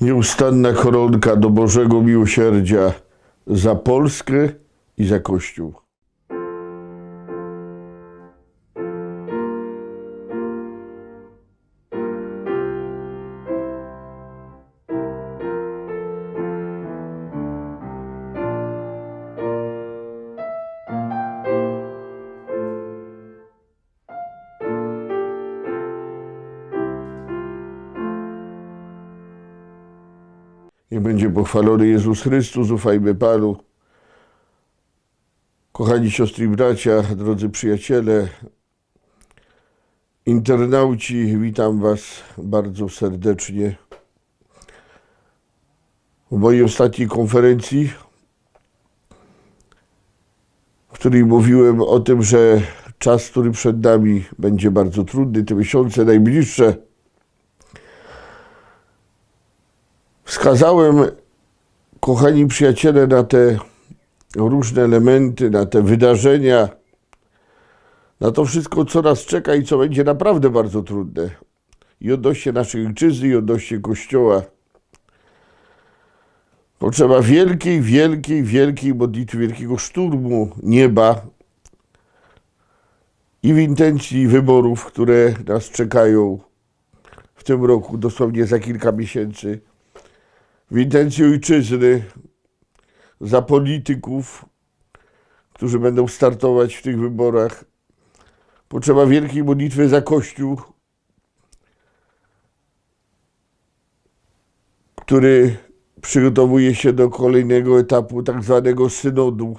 Nieustanna koronka do Bożego Miłosierdzia za Polskę i za Kościół. Pochwalony Jezus Chrystus, ufajmy Panu. Kochani siostry i bracia, drodzy przyjaciele, internauci, witam Was bardzo serdecznie. W mojej ostatniej konferencji, w której mówiłem o tym, że czas, który przed nami będzie bardzo trudny, te miesiące najbliższe, wskazałem, kochani przyjaciele, na te różne elementy, na te wydarzenia, na to wszystko, co nas czeka i co będzie naprawdę bardzo trudne. I odnośnie naszej ojczyzny, i odnośnie Kościoła. Potrzeba wielkiej, wielkiej, wielkiej modlitwy, wielkiego szturmu nieba i w intencji wyborów, które nas czekają w tym roku, dosłownie za kilka miesięcy w intencji ojczyzny, za polityków, którzy będą startować w tych wyborach. Potrzeba wielkiej modlitwy za Kościół, który przygotowuje się do kolejnego etapu tak zwanego synodu.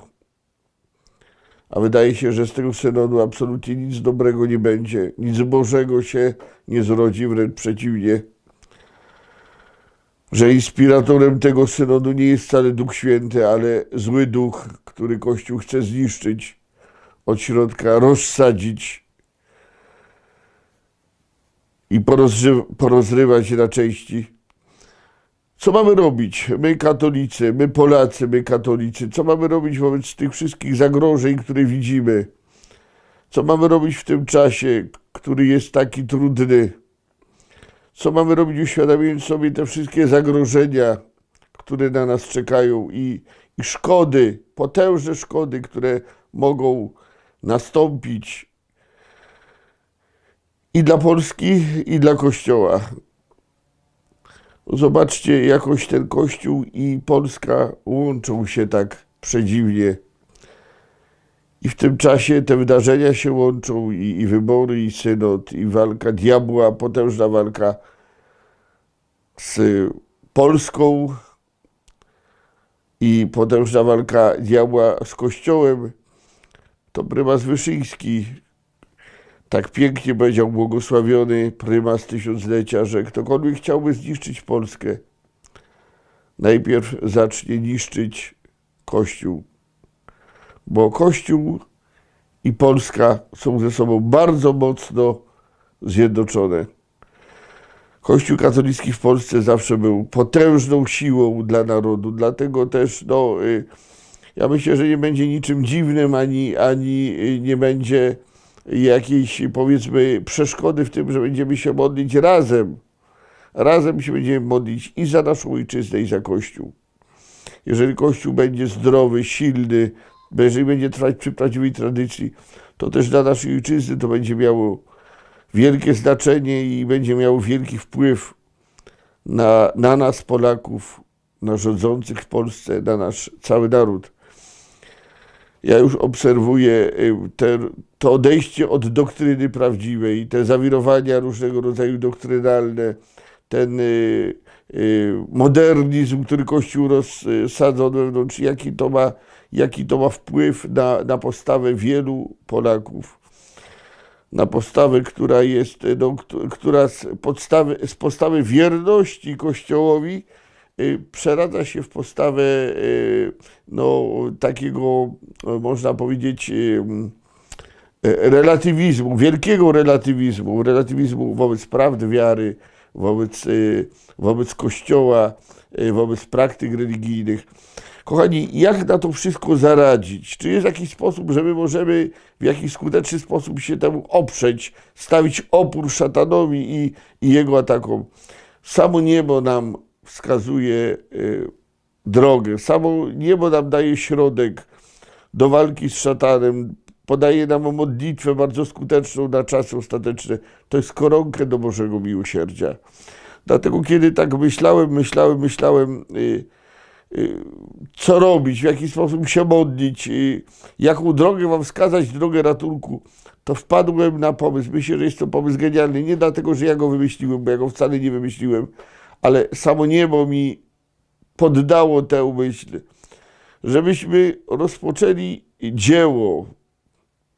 A wydaje się, że z tego synodu absolutnie nic dobrego nie będzie, nic Bożego się nie zrodzi, wręcz przeciwnie że inspiratorem tego synodu nie jest wcale Duch Święty, ale zły duch, który Kościół chce zniszczyć od środka, rozsadzić i porozry- porozrywać na części. Co mamy robić? My katolicy, my Polacy, my katolicy, co mamy robić wobec tych wszystkich zagrożeń, które widzimy? Co mamy robić w tym czasie, który jest taki trudny? Co mamy robić, uświadamiając sobie te wszystkie zagrożenia, które na nas czekają i, i szkody, potężne szkody, które mogą nastąpić i dla Polski, i dla Kościoła. Zobaczcie, jakoś ten Kościół i Polska łączą się tak przedziwnie. I w tym czasie te wydarzenia się łączą, i, i wybory, i synod, i walka diabła, potężna walka z Polską, i potężna walka diabła z Kościołem. To prymas Wyszyński tak pięknie powiedział błogosławiony prymas tysiąclecia, że ktokolwiek chciałby zniszczyć Polskę, najpierw zacznie niszczyć Kościół bo Kościół i Polska są ze sobą bardzo mocno zjednoczone. Kościół katolicki w Polsce zawsze był potężną siłą dla narodu, dlatego też no, y, ja myślę, że nie będzie niczym dziwnym, ani, ani y, nie będzie jakiejś powiedzmy przeszkody w tym, że będziemy się modlić razem. Razem się będziemy modlić i za naszą ojczyznę, i za Kościół. Jeżeli Kościół będzie zdrowy, silny, bo jeżeli będzie trwać przy prawdziwej tradycji, to też dla naszej ojczyzny to będzie miało wielkie znaczenie i będzie miało wielki wpływ na, na nas, Polaków, na rządzących w Polsce, na nasz cały naród. Ja już obserwuję y, te, to odejście od doktryny prawdziwej, te zawirowania różnego rodzaju doktrynalne, ten y, y, modernizm, który Kościół rozsadza od wewnątrz, jaki to ma jaki to ma wpływ na, na postawę wielu Polaków. Na postawę, która jest, no, która z podstawy, z postawy wierności Kościołowi y, przeradza się w postawę y, no, takiego, można powiedzieć, y, relatywizmu, wielkiego relatywizmu, relatywizmu wobec prawdy wiary, wobec, wobec Kościoła, wobec praktyk religijnych. Kochani, jak na to wszystko zaradzić? Czy jest jakiś sposób, że my możemy w jakiś skuteczny sposób się temu oprzeć, stawić opór szatanowi i, i jego atakom? Samo niebo nam wskazuje y, drogę. Samo niebo nam daje środek do walki z szatanem, podaje nam modlitwę bardzo skuteczną na czasy ostateczne. To jest koronkę do Bożego Miłosierdzia. Dlatego kiedy tak myślałem, myślałem, myślałem, y, co robić, w jaki sposób się modlić, y, jaką drogę wam wskazać, drogę ratunku, to wpadłem na pomysł. Myślę, że jest to pomysł genialny. Nie dlatego, że ja go wymyśliłem, bo ja go wcale nie wymyśliłem, ale samo niebo mi poddało tę myśl, żebyśmy rozpoczęli dzieło,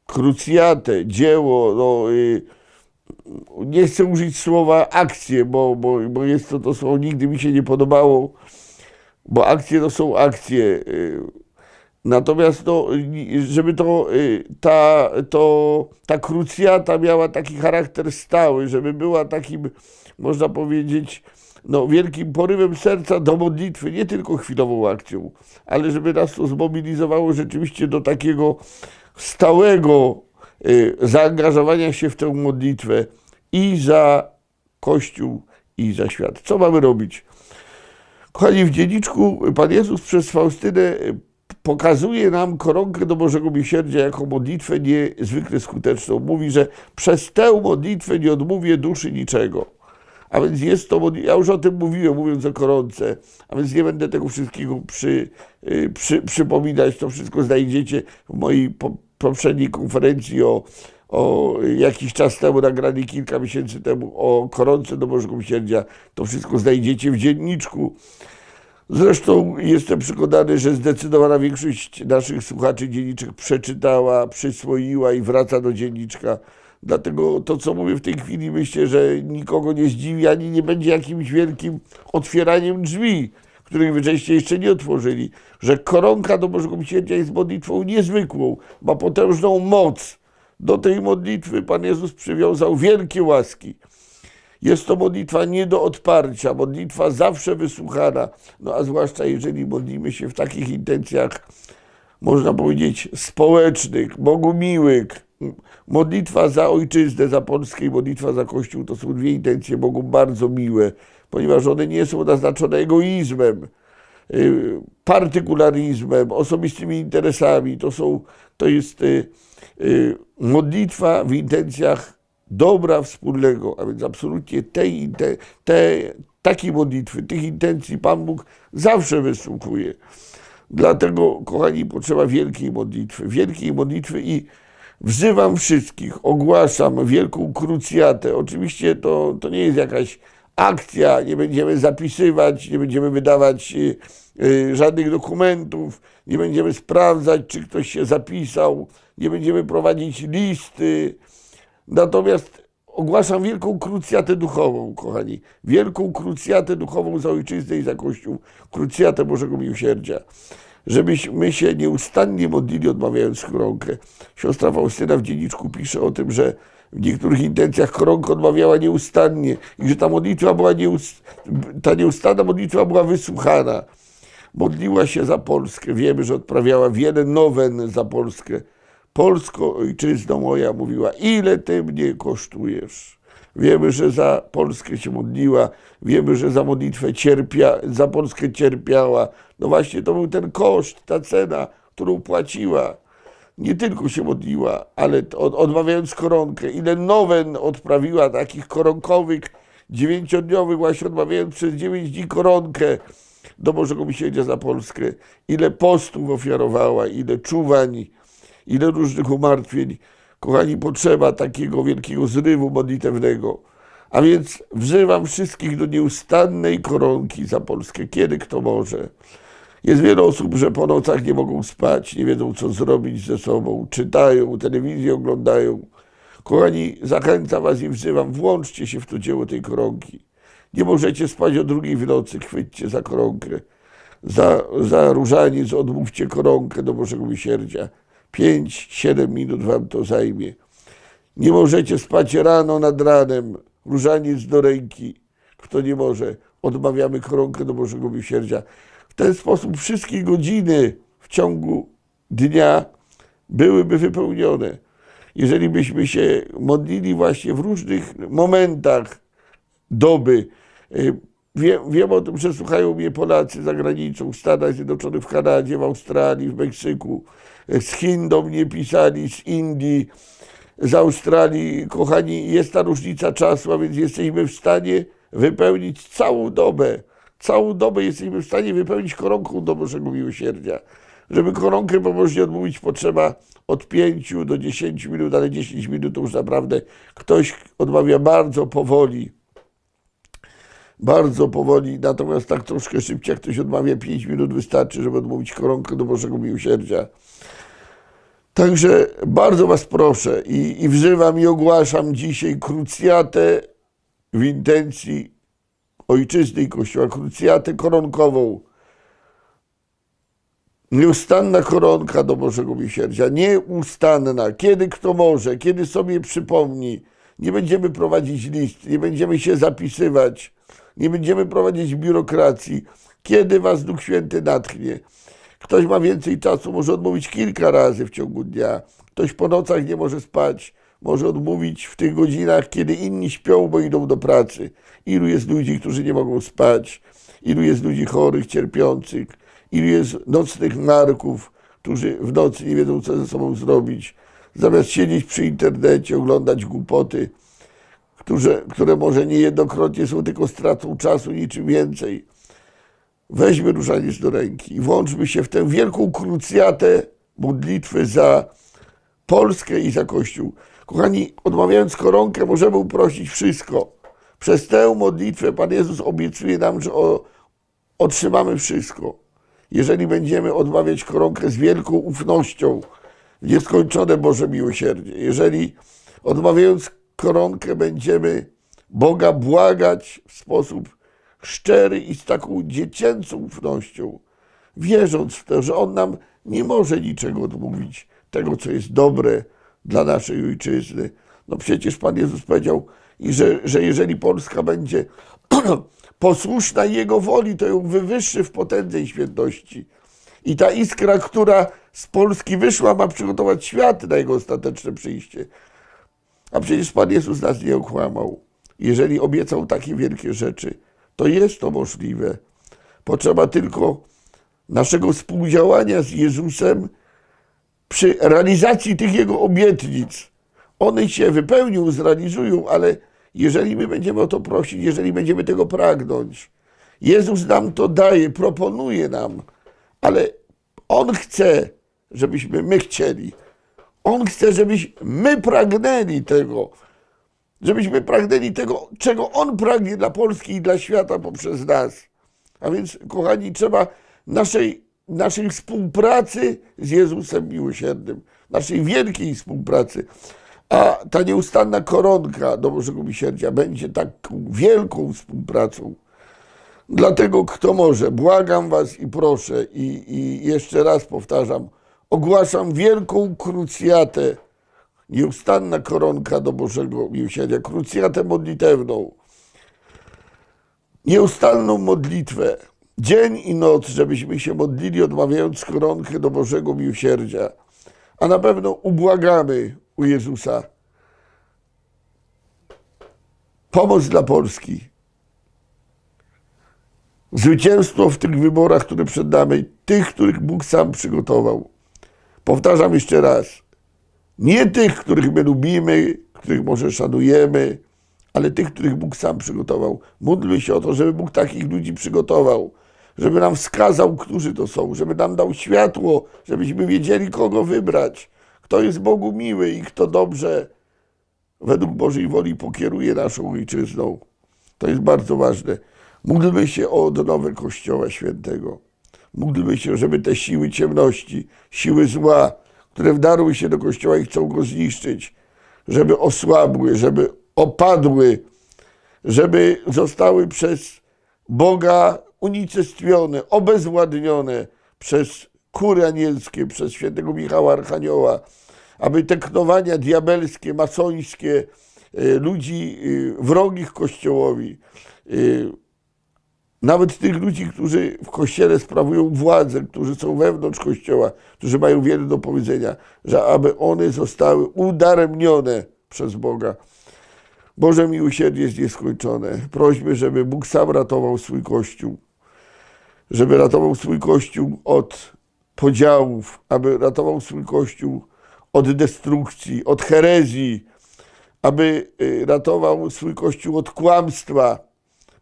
krucjatę, dzieło, no, y, nie chcę użyć słowa akcje, bo, bo, bo jest to to słowo, nigdy mi się nie podobało, bo akcje to są akcje. y, Natomiast no, żeby to, y, ta, to, ta krucjata miała taki charakter stały, żeby była takim, można powiedzieć, no, wielkim porywem serca do modlitwy, nie tylko chwilową akcją, ale żeby nas to zmobilizowało rzeczywiście do takiego stałego zaangażowania się w tę modlitwę i za Kościół, i za świat. Co mamy robić? Kochani, w dzienniczku Pan Jezus przez Faustynę pokazuje nam koronkę do Bożego Miłosierdzia jako modlitwę niezwykle skuteczną. Mówi, że przez tę modlitwę nie odmówię duszy niczego. A więc jest to, ja już o tym mówiłem, mówiąc o koronce, a więc nie będę tego wszystkiego przy, y, przy, przypominać. To wszystko znajdziecie w mojej po, poprzedniej konferencji o, o jakiś czas temu, nagranej kilka miesięcy temu, o koronce do Bożego Miłosierdzia. To wszystko znajdziecie w dzienniczku. Zresztą jestem przekonany, że zdecydowana większość naszych słuchaczy dzienniczek przeczytała, przyswoiła i wraca do dzienniczka. Dlatego to, co mówię w tej chwili, myślę, że nikogo nie zdziwi, ani nie będzie jakimś wielkim otwieraniem drzwi, których wy żeście jeszcze nie otworzyli. Że koronka do Bożego Miłosierdzia jest modlitwą niezwykłą, ma potężną moc. Do tej modlitwy Pan Jezus przywiązał wielkie łaski. Jest to modlitwa nie do odparcia, modlitwa zawsze wysłuchana, no a zwłaszcza jeżeli modlimy się w takich intencjach, można powiedzieć, społecznych, Bogu miłych. Modlitwa za ojczyznę, za Polskę i modlitwa za Kościół to są dwie intencje Bogu bardzo miłe, ponieważ one nie są naznaczone egoizmem, y, partykularyzmem, osobistymi interesami. To, są, to jest y, modlitwa w intencjach dobra wspólnego, a więc absolutnie tej, inte- te, takiej modlitwy, tych intencji Pan Bóg zawsze wysłuchuje. Dlatego, kochani, potrzeba wielkiej modlitwy, wielkiej modlitwy i wzywam wszystkich, ogłaszam wielką krucjatę. Oczywiście to, to nie jest jakaś akcja, nie będziemy zapisywać, nie będziemy wydawać y, y, żadnych dokumentów, nie będziemy sprawdzać, czy ktoś się zapisał, nie będziemy prowadzić listy. Natomiast ogłaszam wielką krucjatę duchową, kochani. Wielką krucjatę duchową za ojczyznę i za Kościół. Krucjatę Bożego Miłosierdzia. Żebyśmy się nieustannie modlili, odmawiając koronkę. Siostra Faustyna w dzienniczku pisze o tym, że w niektórych intencjach koronkę odmawiała nieustannie i że ta modlitwa była nieust... ta nieustanna modlitwa była wysłuchana. Modliła się za Polskę. Wiemy, że odprawiała wiele nowen za Polskę. Polsko, ojczyzno moja, mówiła, ile ty mnie kosztujesz? Wiemy, że za Polskę się modliła, wiemy, że za modlitwę cierpia, za Polskę cierpiała. No właśnie, to był ten koszt, ta cena, którą płaciła. Nie tylko się modliła, ale od, odmawiając koronkę. Ile nowen odprawiła takich koronkowych, dziewięciodniowych, właśnie odmawiając przez dziewięć dni koronkę do Bożego Miłosierdzia za Polskę. Ile postów ofiarowała, ile czuwań, ile różnych umartwień. Kochani, potrzeba takiego wielkiego zrywu modlitewnego. A więc wzywam wszystkich do nieustannej koronki za Polskę, kiedy kto może. Jest wiele osób, że po nocach nie mogą spać, nie wiedzą, co zrobić ze sobą, czytają, telewizję oglądają. Kochani, zachęcam Was i wzywam, włączcie się w to dzieło tej koronki. Nie możecie spać o drugiej w nocy, chwyćcie za koronkę. Za, za różaniec odmówcie koronkę do Bożego Miłosierdzia. 5-7 minut Wam to zajmie. Nie możecie spać rano nad ranem, różaniec do ręki. Kto nie może, odmawiamy koronkę do Bożego Miłosierdzia. W ten sposób wszystkie godziny w ciągu dnia byłyby wypełnione. Jeżeli byśmy się modlili właśnie w różnych momentach doby, y, wiem, wiem o tym, że słuchają mnie Polacy za granicą, w Stanach Zjednoczonych, w Kanadzie, w Australii, w Meksyku. Z Chin do mnie pisali, z Indii, z Australii. Kochani, jest ta różnica czasu, a więc jesteśmy w stanie wypełnić całą dobę. Całą dobę jesteśmy w stanie wypełnić koronką do Bożego Miłosierdzia. Żeby koronkę pobożnie odmówić, potrzeba od 5 do 10 minut, ale 10 minut to już naprawdę ktoś odmawia bardzo powoli. Bardzo powoli, natomiast tak troszkę szybciej, jak ktoś odmawia 5 minut, wystarczy, żeby odmówić koronkę do Bożego Miłosierdzia. Także bardzo Was proszę i, i wzywam i ogłaszam dzisiaj krucjatę w intencji ojczyzny i Kościoła, krucjatę koronkową. Nieustanna koronka do Bożego Miłosierdzia, nieustanna, kiedy kto może, kiedy sobie przypomni. Nie będziemy prowadzić list, nie będziemy się zapisywać, nie będziemy prowadzić biurokracji. Kiedy Was Duch Święty natchnie. Ktoś ma więcej czasu, może odmówić kilka razy w ciągu dnia. Ktoś po nocach nie może spać, może odmówić w tych godzinach, kiedy inni śpią, bo idą do pracy. Ilu jest ludzi, którzy nie mogą spać, ilu jest ludzi chorych, cierpiących, ilu jest nocnych narków, którzy w nocy nie wiedzą, co ze sobą zrobić. Zamiast siedzieć przy internecie, oglądać głupoty, które, które może niejednokrotnie są tylko stratą czasu, niczym więcej. Weźmy różaniec do ręki i włączmy się w tę wielką krucjatę modlitwy za Polskę i za Kościół. Kochani, odmawiając koronkę, możemy uprościć wszystko. Przez tę modlitwę Pan Jezus obiecuje nam, że o, otrzymamy wszystko. Jeżeli będziemy odmawiać koronkę z wielką ufnością, nieskończone Boże miłosierdzie, jeżeli odmawiając koronkę będziemy Boga błagać w sposób szczery i z taką dziecięcą ufnością, wierząc w to, że On nam nie może niczego odmówić, tego, co jest dobre dla naszej ojczyzny. No przecież Pan Jezus powiedział, i że, że jeżeli Polska będzie posłuszna Jego woli, to ją wywyższy w potędze i świętości. I ta iskra, która z Polski wyszła, ma przygotować świat na Jego ostateczne przyjście. A przecież Pan Jezus nas nie okłamał. Jeżeli obiecał takie wielkie rzeczy, to jest to możliwe. Potrzeba tylko naszego współdziałania z Jezusem przy realizacji tych Jego obietnic. One się wypełnią, zrealizują, ale jeżeli my będziemy o to prosić, jeżeli będziemy tego pragnąć, Jezus nam to daje, proponuje nam, ale On chce, żebyśmy my chcieli. On chce, żebyśmy my pragnęli tego, żebyśmy pragnęli tego, czego On pragnie dla Polski i dla świata poprzez nas. A więc, kochani, trzeba naszej, naszej współpracy z Jezusem Miłosiernym, naszej wielkiej współpracy. A ta nieustanna koronka do Bożego Miłosierdzia będzie taką wielką współpracą. Dlatego, kto może, błagam Was i proszę, i, i jeszcze raz powtarzam, ogłaszam wielką krucjatę, nieustanna koronka do Bożego Miłosierdzia, krucjatę modlitewną, nieustanną modlitwę, dzień i noc, żebyśmy się modlili, odmawiając koronkę do Bożego Miłosierdzia. A na pewno ubłagamy u Jezusa. Pomoc dla Polski, zwycięstwo w tych wyborach, które przed nami, tych, których Bóg sam przygotował. Powtarzam jeszcze raz, nie tych, których my lubimy, których może szanujemy, ale tych, których Bóg sam przygotował. Módlmy się o to, żeby Bóg takich ludzi przygotował, żeby nam wskazał, którzy to są, żeby nam dał światło, żebyśmy wiedzieli, kogo wybrać, kto jest Bogu miły i kto dobrze według Bożej woli pokieruje naszą ojczyzną. To jest bardzo ważne. Módlmy się o odnowę Kościoła Świętego. Módlmy się, żeby te siły ciemności, siły zła, które wdarły się do Kościoła i chcą go zniszczyć, żeby osłabły, żeby opadły, żeby zostały przez Boga unicestwione, obezwładnione przez kury anielskie, przez świętego Michała Archanioła, aby te knowania diabelskie, masońskie, y, ludzi y, wrogich Kościołowi, y, nawet tych ludzi, którzy w Kościele sprawują władzę, którzy są wewnątrz Kościoła, którzy mają wiele do powiedzenia, że aby one zostały udaremnione przez Boga. Boże miłosierdzie jest nieskończone. Prośmy, żeby Bóg sam ratował swój Kościół. Żeby ratował swój Kościół od podziałów, aby ratował swój Kościół od destrukcji, od herezji, aby y, ratował swój Kościół od kłamstwa.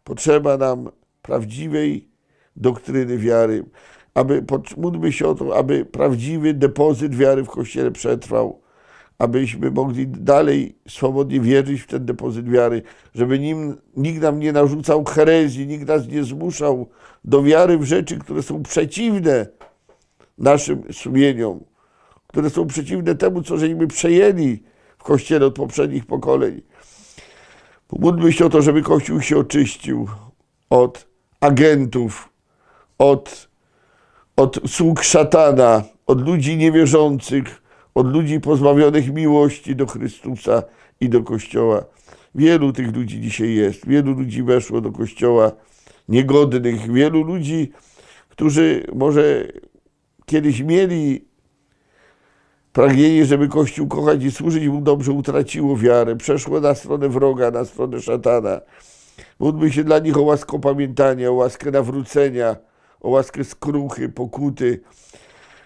Potrzeba nam prawdziwej doktryny wiary. Aby, módlmy się o to, aby prawdziwy depozyt wiary w Kościele przetrwał, abyśmy mogli dalej swobodnie wierzyć w ten depozyt wiary, żeby nim, nikt nam nie narzucał herezji, nikt nas nie zmuszał do wiary w rzeczy, które są przeciwne naszym sumieniom, które są przeciwne temu, co żeśmy przejęli w Kościele od poprzednich pokoleń. Pomódlmy się o to, żeby Kościół się oczyścił od agentów, od, od sług szatana, od ludzi niewierzących, od ludzi pozbawionych miłości do Chrystusa i do Kościoła. Wielu tych ludzi dzisiaj jest. Wielu ludzi weszło do Kościoła niegodnych. Wielu ludzi, którzy może kiedyś mieli pragnienie, żeby Kościół kochać i służyć mu dobrze, utraciło wiarę. Przeszło na stronę wroga, na stronę szatana. Módlmy się dla nich o łaskę pamiętania, o łaskę nawrócenia, o łaskę skruchy, pokuty.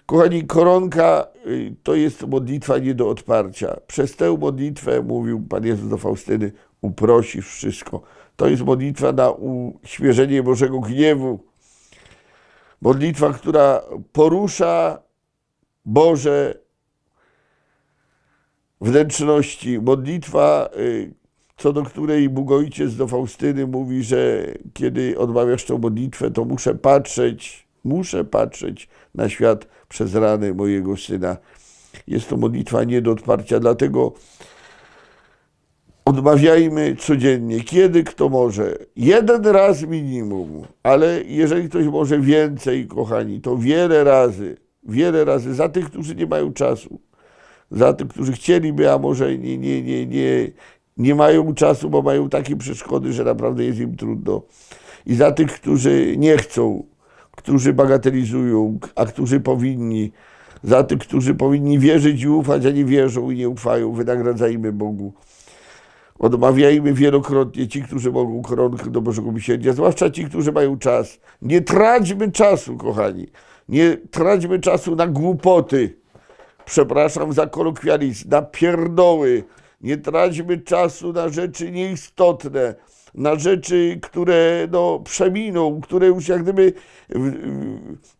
Kochani, koronka y, to jest modlitwa nie do odparcia. Przez tę modlitwę, mówił Pan Jezus do Faustyny, uprosisz wszystko. To jest modlitwa na uśmierzenie Bożego gniewu. Modlitwa, która porusza Boże wnętrzności. Modlitwa, y, co do której Bóg Ojciec do Faustyny mówi, że kiedy odmawiasz tę modlitwę, to muszę patrzeć, muszę patrzeć na świat przez rany mojego syna. Jest to modlitwa nie do odparcia, dlatego odmawiajmy codziennie, kiedy kto może. Jeden raz minimum, ale jeżeli ktoś może więcej, kochani, to wiele razy, wiele razy za tych, którzy nie mają czasu, za tych, którzy chcieliby, a może nie, nie, nie, nie, nie mają czasu, bo mają takie przeszkody, że naprawdę jest im trudno. I za tych, którzy nie chcą, którzy bagatelizują, a którzy powinni, za tych, którzy powinni wierzyć i ufać, a nie wierzą i nie ufają, wynagradzajmy Bogu. Odmawiajmy wielokrotnie ci, którzy mogą koronkę do Bożego Miłosierdzia, zwłaszcza ci, którzy mają czas. Nie traćmy czasu, kochani. Nie traćmy czasu na głupoty. Przepraszam za kolokwializm, na pierdoły. Nie traćmy czasu na rzeczy nieistotne, na rzeczy, które no, przeminą, które już jak gdyby w,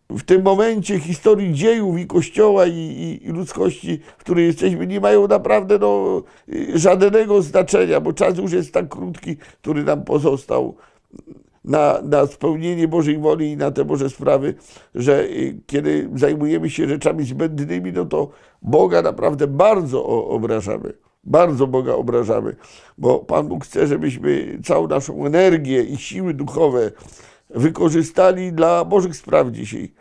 w, tym momencie historii dziejów i Kościoła i, i, i ludzkości, w której jesteśmy, nie mają naprawdę no, żadnego znaczenia, bo czas już jest tak krótki, który nam pozostał na, na spełnienie Bożej woli i na te Boże sprawy, że y, kiedy zajmujemy się rzeczami zbędnymi, no to Boga naprawdę bardzo obrażamy. Bardzo Boga obrażamy, bo Pan Bóg chce, żebyśmy całą naszą energię i siły duchowe wykorzystali dla Bożych spraw dzisiaj.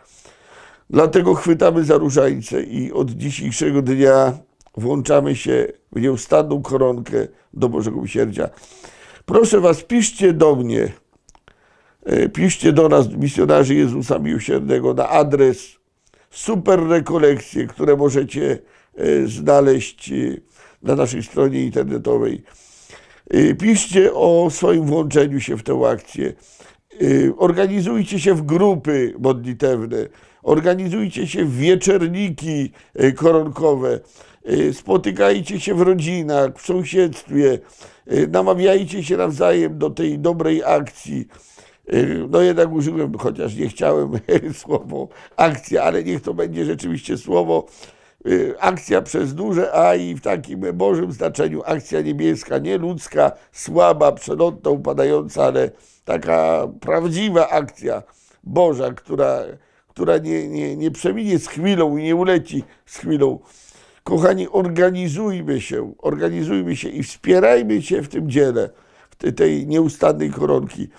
Dlatego chwytamy za różańce i od dzisiejszego dnia włączamy się w nieustanną koronkę do Bożego Miłosierdzia. Proszę Was, piszcie do mnie, E, Piszcie do nas, misjonarzy Jezusa Miłosiernego, na adres super rekolekcje, które możecie e, znaleźć na naszej stronie internetowej. E, Piszcie o swoim włączeniu się w tę akcję. E, Organizujcie się w grupy modlitewne, organizujcie się w wieczerniki e, koronkowe, spotykajcie się w rodzinach, w sąsiedztwie, namawiajcie się nawzajem do tej dobrej akcji. Y, No jednak użyłem, chociaż nie chciałem słowo akcja, ale niech to będzie rzeczywiście słowo y, akcja przez duże A i w takim Bożym znaczeniu akcja niebieska, nie ludzka, słaba, przelotna, upadająca, ale taka prawdziwa akcja Boża, która, która nie, nie, nie przeminie z chwilą i nie uleci z chwilą. Kochani, organizujmy się, organizujmy się i wspierajmy się w tym dziele, w te- tej nieustannej koronki.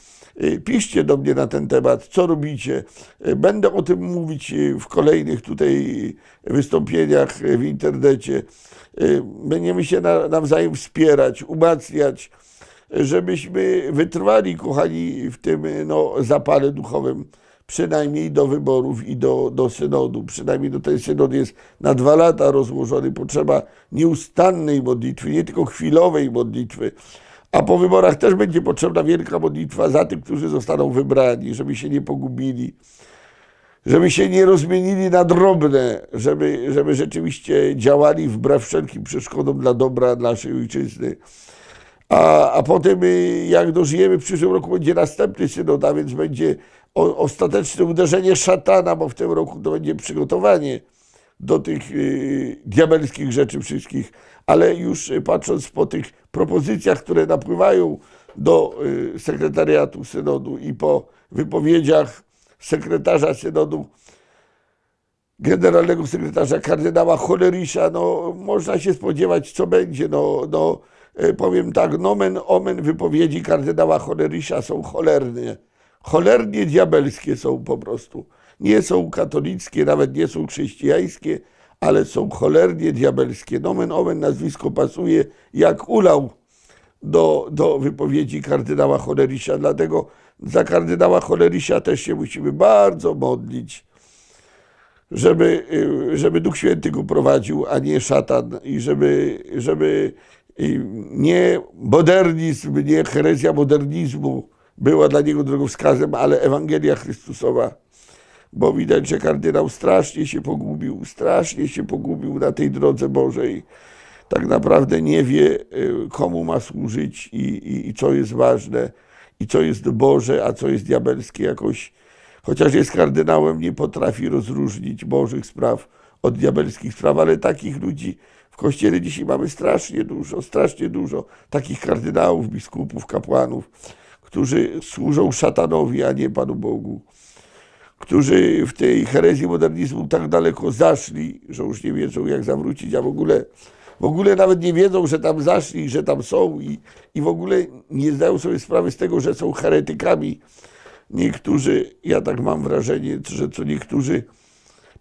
Y, Piszcie do mnie na ten temat, co robicie. Y, Będę o tym mówić y, w kolejnych tutaj wystąpieniach w internecie. Będziemy się na- nawzajem wspierać, umacniać, żebyśmy wytrwali, kochani, w tym no, zapale duchowym, przynajmniej do wyborów i do, do synodu. Przynajmniej do ten synod jest na dwa lata rozłożony. Potrzeba nieustannej modlitwy, nie tylko chwilowej modlitwy, A po wyborach też będzie potrzebna wielka modlitwa za tych, którzy zostaną wybrani, żeby się nie pogubili, żeby się nie rozmienili na drobne, żeby, żeby rzeczywiście działali wbrew wszelkim przeszkodom dla dobra naszej ojczyzny. A, a potem, y, jak dożyjemy, w przyszłym roku będzie następny synod, a więc będzie o, ostateczne uderzenie szatana, bo w tym roku to będzie przygotowanie do tych y, diabelskich rzeczy wszystkich, ale już y, patrząc po tych propozycjach, które napływają do y, sekretariatu synodu i po wypowiedziach sekretarza synodu, generalnego sekretarza kardynała Cholerisza, no można się spodziewać, co będzie. No, no e, powiem tak, nomen omen wypowiedzi kardynała Cholerisza są cholerne. Cholernie diabelskie są po prostu. Nie są katolickie, nawet nie są chrześcijańskie, ale są cholernie diabelskie. Nomen omen nazwisko pasuje jak ulał do, do wypowiedzi kardynała Cholerisza. Dlatego za kardynała Cholerisza też się musimy bardzo modlić żeby, y, żeby Duch Święty go prowadził, a nie szatan i żeby, żeby y, nie modernizm, nie herezja modernizmu była dla niego drogowskazem, ale Ewangelia Chrystusowa. Bo widać, że kardynał strasznie się pogubił, strasznie się pogubił na tej drodze Bożej. Tak naprawdę nie wie, y, komu ma służyć i, i, i co jest ważne, i co jest Boże, a co jest diabelskie jakoś chociaż jest kardynałem, nie potrafi rozróżnić bożych spraw od diabelskich spraw, ale takich ludzi w kościele dzisiaj mamy strasznie dużo, strasznie dużo takich kardynałów, biskupów, kapłanów, którzy służą szatanowi, a nie Panu Bogu. Którzy w tej herezji modernizmu tak daleko zaszli, że już nie wiedzą, jak zawrócić, a w ogóle, w ogóle nawet nie wiedzą, że tam zaszli, że tam są i, i w ogóle nie zdają sobie sprawy z tego, że są heretykami, niektórzy, ja tak mam wrażenie, że co niektórzy,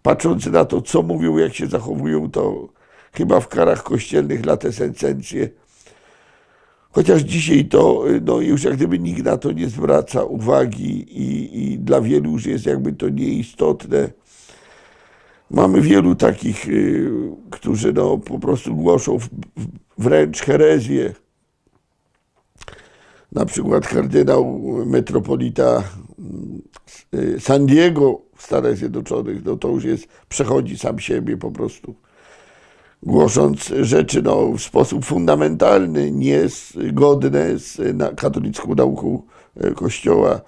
patrzący na to, co mówią, jak się zachowują, to chyba w karach kościelnych latę sentencje. Chociaż dzisiaj to no, już jak gdyby nikt na to nie zwraca uwagi i, i dla wielu już jest jakby to nieistotne. Mamy wielu takich, y, którzy no, po prostu głoszą wręcz herezję na przykład kardynał metropolita y, San Diego w Stanach Zjednoczonych, no to już jest, przechodzi sam siebie po prostu, głosząc rzeczy no, w sposób fundamentalny, niezgodne z na, katolicką nauką y, Kościoła.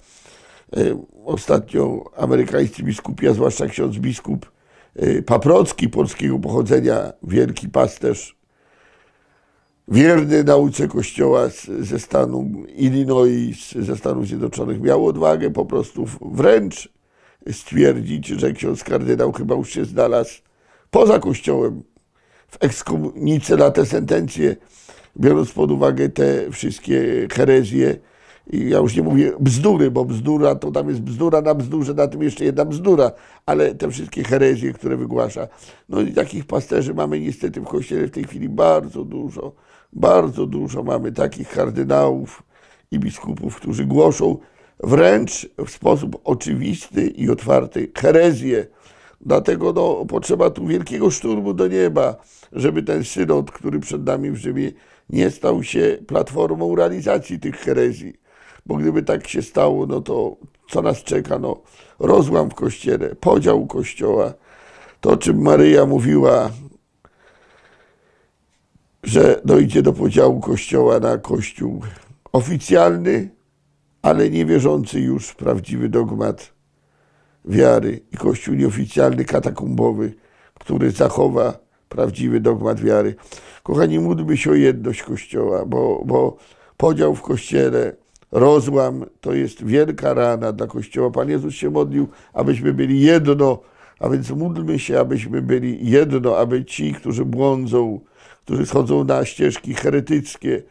Y, ostatnio amerykańscy biskupi, a zwłaszcza ksiądz biskup Paprocki, polskiego pochodzenia, wielki pasterz wierny nauce Kościoła z, ze stanu Illinois, ze Stanów Zjednoczonych, miał odwagę po prostu wręcz stwierdzić, że ksiądz kardynał chyba już się znalazł poza Kościołem w ekskomunice na te sentencje, biorąc pod uwagę te wszystkie herezje, i ja już nie mówię bzdury, bo bzdura to tam jest bzdura na bzdurze, na tym jeszcze jedna bzdura, ale te wszystkie herezje, które wygłasza. No i takich pasterzy mamy niestety w kościele w tej chwili bardzo dużo. Bardzo dużo mamy takich kardynałów i biskupów, którzy głoszą wręcz w sposób oczywisty i otwarty herezję. Dlatego no, potrzeba tu wielkiego szturmu do nieba, żeby ten synod, który przed nami w Rzymie, nie stał się platformą realizacji tych herezji. Bo gdyby tak się stało, no to co nas czeka? No, rozłam w kościele, podział kościoła. To, o czym Maryja mówiła, że dojdzie do podziału kościoła na kościół oficjalny, ale niewierzący już w prawdziwy dogmat wiary i kościół nieoficjalny, katakumbowy, który zachowa prawdziwy dogmat wiary. Kochani, módlmy się o jedność Kościoła, bo, bo podział w Kościele rozłam to jest wielka rana dla Kościoła. Pan Jezus się modlił, abyśmy byli jedno, a więc módlmy się, abyśmy byli jedno, aby ci, którzy błądzą, którzy schodzą na ścieżki heretyckie,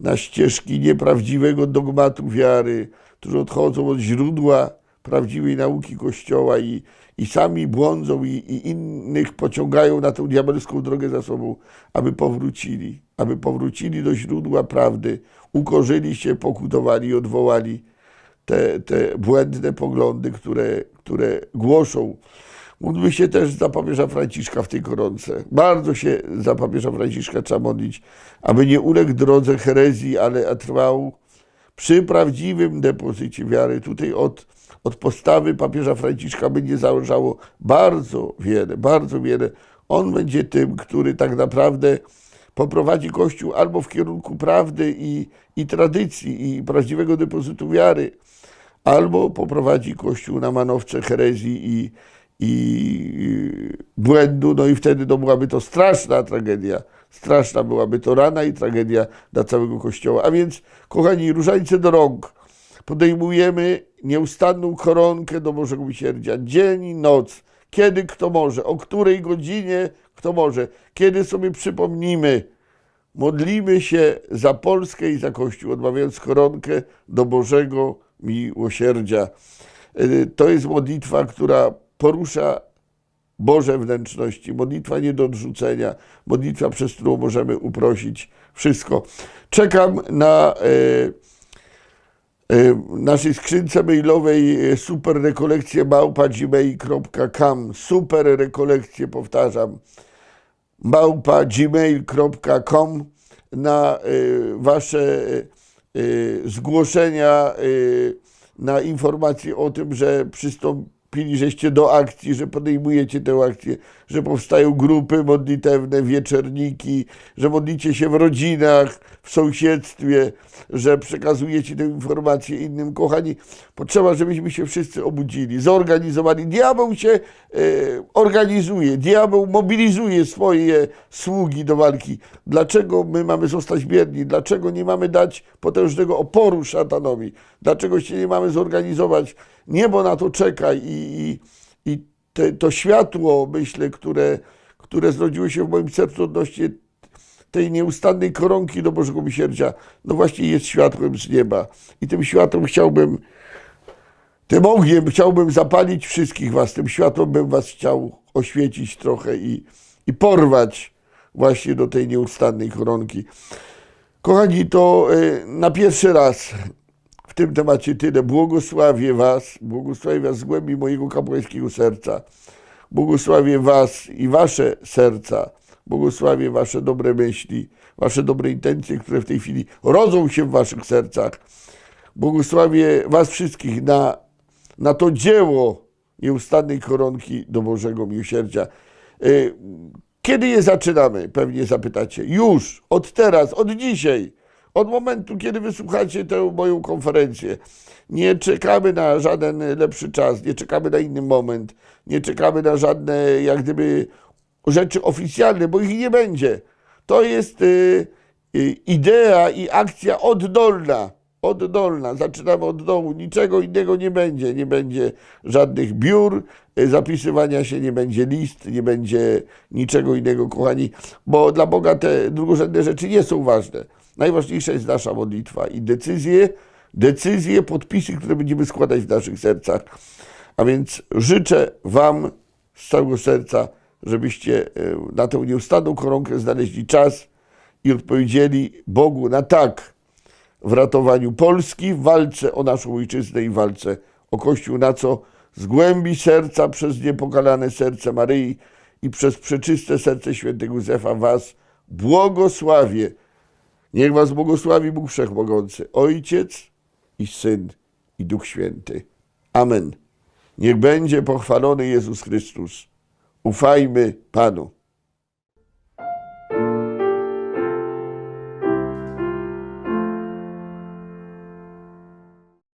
na ścieżki nieprawdziwego dogmatu wiary, którzy odchodzą od źródła prawdziwej nauki Kościoła i, i sami błądzą i, i innych pociągają na tę diabelską drogę za sobą, aby powrócili, aby powrócili do źródła prawdy, ukorzyli się, pokutowali i odwołali te, te błędne poglądy, które, które głoszą. Módlmy się też za papieża Franciszka w tej koronce. Bardzo się za papieża Franciszka trzeba modlić, aby nie uległ drodze herezji, ale trwał przy prawdziwym depozycie wiary. Tutaj od, od postawy papieża Franciszka będzie zależało bardzo wiele, bardzo wiele. On będzie tym, który tak naprawdę poprowadzi Kościół albo w kierunku prawdy i, i tradycji, i prawdziwego depozytu wiary, albo poprowadzi Kościół na manowce herezji i, i błędu, no i wtedy byłaby to straszna tragedia. Straszna byłaby to rana i tragedia dla całego Kościoła. A więc, kochani, różańce do rąk. Podejmujemy nieustanną koronkę do Bożego Miłosierdzia. Dzień i noc. Kiedy kto może, o której godzinie kto może. Kiedy sobie przypomnimy, modlimy się za Polskę i za Kościół, odmawiając koronkę do Bożego Miłosierdzia. Y, To jest modlitwa, która porusza Boże wnętrzności, modlitwa nie do odrzucenia, modlitwa, przez którą możemy uprosić wszystko. Czekam na e, e, naszej skrzynce mailowej e, superrekolekcje małpa gmail.com super rekolekcje, powtarzam, małpa gmail.com na e, wasze zgłoszenia, na informacje o tym, że przystąpili żeście do akcji, że podejmujecie tę akcję, że powstają grupy modlitewne, wieczerniki, że modlicie się w rodzinach, w sąsiedztwie, że przekazujecie tę informację innym. Kochani, potrzeba, żebyśmy się wszyscy obudzili, zorganizowali. Diabeł się e, organizuje, diabeł mobilizuje swoje sługi do walki. Dlaczego my mamy zostać bierni? Dlaczego nie mamy dać potężnego oporu szatanowi? Dlaczego się nie mamy zorganizować? Niebo na to czeka i, i, i te, to światło, myślę, które, które zrodziło się w moim sercu odnośnie tej nieustannej koronki do Bożego Miłosierdzia, no właśnie jest światłem z nieba. I tym światłem chciałbym, tym ogniem chciałbym zapalić wszystkich was, tym światłem bym was chciał oświecić trochę i, i porwać właśnie do tej nieustannej koronki. Kochani, to y, na pierwszy raz w tym temacie tyle. Błogosławię Was, błogosławię Was z głębi mojego kapłańskiego serca. Błogosławię Was i Wasze serca. Błogosławię Wasze dobre myśli, Wasze dobre intencje, które w tej chwili rodzą się w Waszych sercach. Błogosławię Was wszystkich na, na to dzieło nieustannej koronki do Bożego Miłosierdzia. Y, Kiedy je zaczynamy? Pewnie zapytacie. Już, od teraz, od dzisiaj, od momentu, kiedy wysłuchacie tę moją konferencję. Nie czekamy na żaden lepszy czas, nie czekamy na inny moment, nie czekamy na żadne, jak gdyby, rzeczy oficjalne, bo ich nie będzie. To jest y, y, idea i akcja oddolna. Oddolna. Zaczynamy od dołu. Niczego innego nie będzie. Nie będzie żadnych biur, y, zapisywania się, nie będzie list, nie będzie niczego innego, kochani, bo dla Boga te drugorzędne rzeczy nie są ważne. Najważniejsza jest nasza modlitwa i decyzje, decyzje, podpisy, które będziemy składać w naszych sercach. A więc życzę Wam z całego serca, żebyście e, na tę nieustanną koronkę znaleźli czas i odpowiedzieli Bogu na tak w ratowaniu Polski, w walce o naszą ojczyznę i walce o Kościół, na co z głębi serca, przez niepokalane serce Maryi i przez przeczyste serce świętego Józefa Was błogosławię. Niech Was błogosławi Bóg Wszechmogący, Ojciec i Syn i Duch Święty. Amen. Niech będzie pochwalony Jezus Chrystus. Ufajmy Panu.